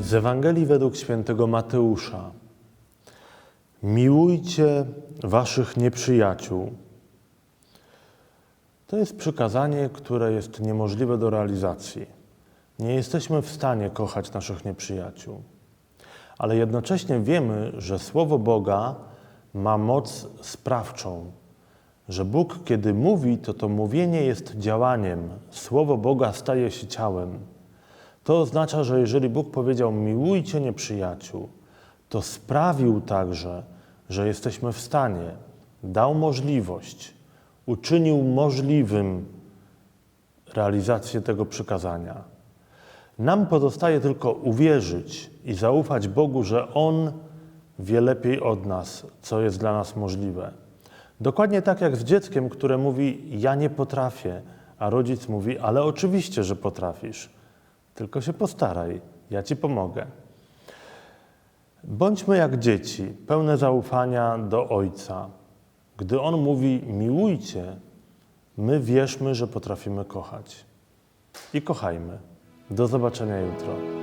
Z Ewangelii według świętego Mateusza. Miłujcie waszych nieprzyjaciół. To jest przykazanie, które jest niemożliwe do realizacji. Nie jesteśmy w stanie kochać naszych nieprzyjaciół. Ale jednocześnie wiemy, że Słowo Boga ma moc sprawczą. Że Bóg, kiedy mówi, to to mówienie jest działaniem. Słowo Boga staje się ciałem. To oznacza, że jeżeli Bóg powiedział: Miłujcie nieprzyjaciół, to sprawił także, że jesteśmy w stanie, dał możliwość, uczynił możliwym realizację tego przykazania. Nam pozostaje tylko uwierzyć i zaufać Bogu, że On wie lepiej od nas, co jest dla nas możliwe. Dokładnie tak jak z dzieckiem, które mówi: Ja nie potrafię, a rodzic mówi: Ale oczywiście, że potrafisz. Tylko się postaraj, ja ci pomogę. Bądźmy jak dzieci, pełne zaufania do Ojca. Gdy On mówi miłujcie, my wierzmy, że potrafimy kochać. I kochajmy. Do zobaczenia jutro.